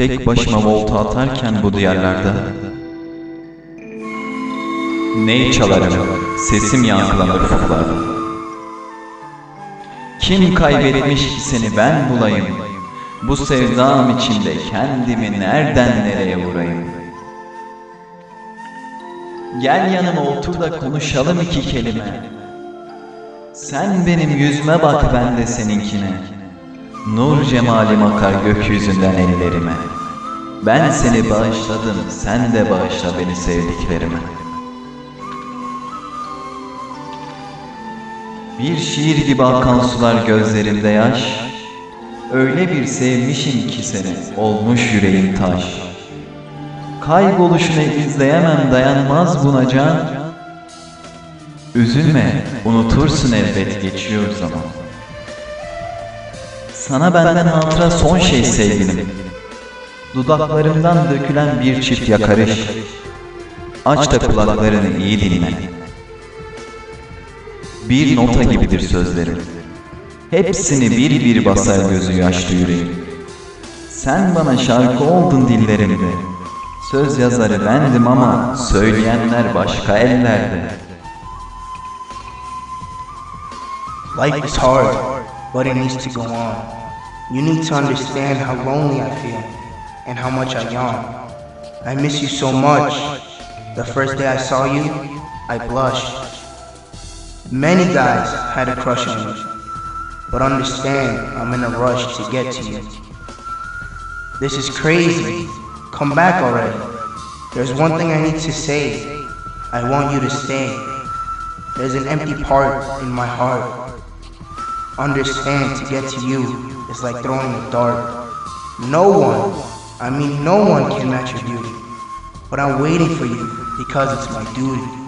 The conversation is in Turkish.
Tek başıma volta atarken bu diyarlarda. Ney çalarım, sesim yankılanır ufuklarda Kim kaybetmiş ki seni ben bulayım? Bu sevdam içinde kendimi nereden nereye vurayım? Gel yanıma otur da konuşalım iki kelime. Sen benim yüzüme bak ben de seninkine. Nur cemalim akar gökyüzünden ellerime Ben seni bağışladım sen de bağışla beni sevdiklerime. Bir şiir gibi akan sular gözlerimde yaş Öyle bir sevmişim ki seni olmuş yüreğim taş. Kayboluşunu izleyemem dayanmaz buna can. Üzülme unutursun elbet geçiyor zaman. Sana benden hatıra son şey sevgilim Dudaklarımdan dökülen bir çift yakarış. Aç da kulaklarını iyi dinle. Bir nota gibidir sözlerim. Hepsini bir bir basar gözü yaşlı yüreğim. Sen bana şarkı oldun dillerimde. Söz yazarı bendim ama söyleyenler başka ellerde. Life is hard, but it needs to go on. You need to understand how lonely I feel and how much I yawn. I miss you so much. The first day I saw you, I blushed. Many guys had a crush on me, but understand I'm in a rush to get to you. This is crazy. Come back already. There's one thing I need to say. I want you to stay. There's an empty part in my heart. Understand to get to you is like throwing a dart. No one, I mean no one can match your beauty. But I'm waiting for you because it's my duty.